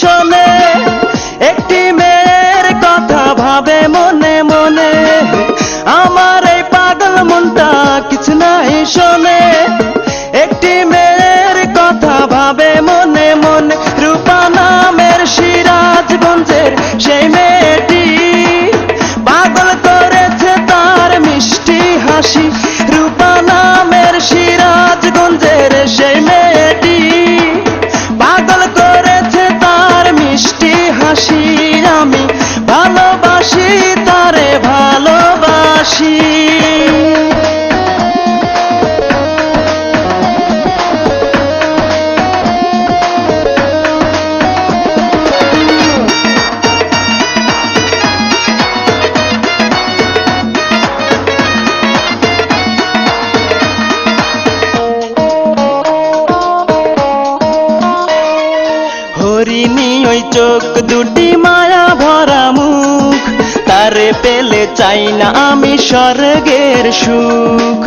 শোনে একটি মেয়ের কথা ভাবে মনে মনে। আমার এই পাগল মনটা কিছু নাই শোনে। একটি মেয়ের কথা ভাবে মনে মনে। রূপা নামের সিরাজগঞ্জের সেই মেয়েটি। পাগল করেছে তার মিষ্টি হাসি। হরিণী ওই চোখ দুটি মায়া ভরা মুখ। তারে পেলে চাই না আমি স্বর্গের সুখ।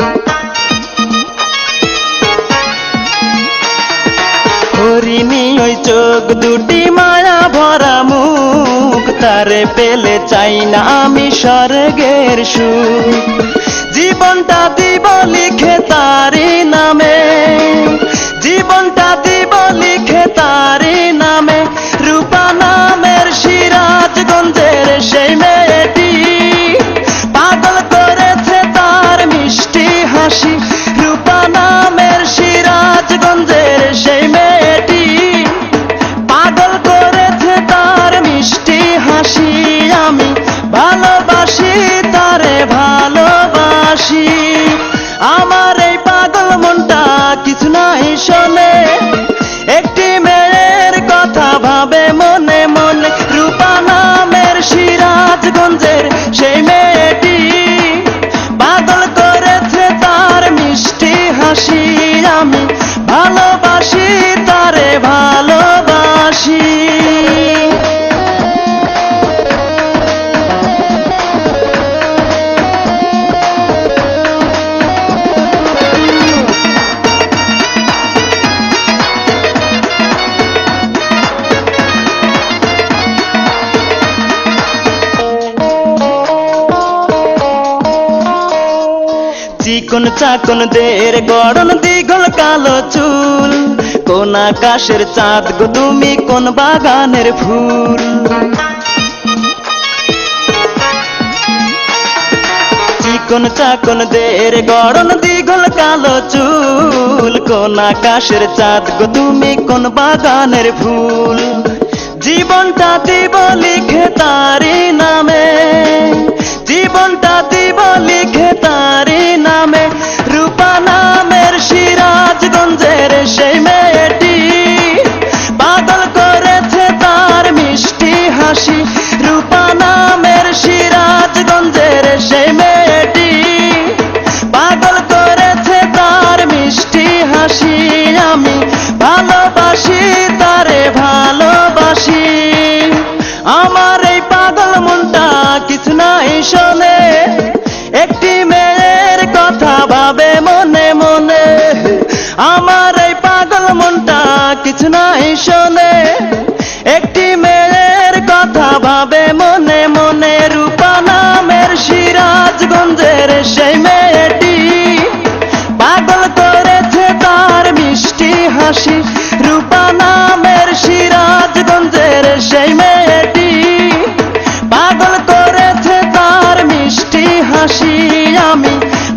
হরিণী, ওই চোখ দুটি মায়া ভরা মুখ। তারে পেলে চাই না আমি স্বর্গের সুখ। জীবনটা দিব লিখে তারি নামে। জীবনটা দিব লিখে তারি সিরাজগঞ্জের সেই মেয়েটি চিকন চাকন দের গড়ন দীঘল কালো চুল। কোন আকাশের চাঁদ গো তুমি, কোন বাগানের ফুল। চিকন চাকন দের গড়ন দীঘল কালো চুল। কোন আকাশের চাঁদ গো তুমি, কোন বাগানের ফুল। জীবনটা দিব লিখে তারি নামে। জীবনটা দিব লিখে তারি নামে। রূপা নামের সিরাজগঞ্জের সেই মেয়েটি। বাদল করেছে তার মিষ্টি হাসি। রূপা আমার এই পাগল মনটা কিছু নাই শোনে? একটি মেয়ের কথা ভাবে মনে মনে। আমার এই পাগল মনটা কিছু নাই শোনে?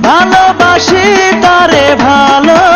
ভালোবাসি তারে ভালো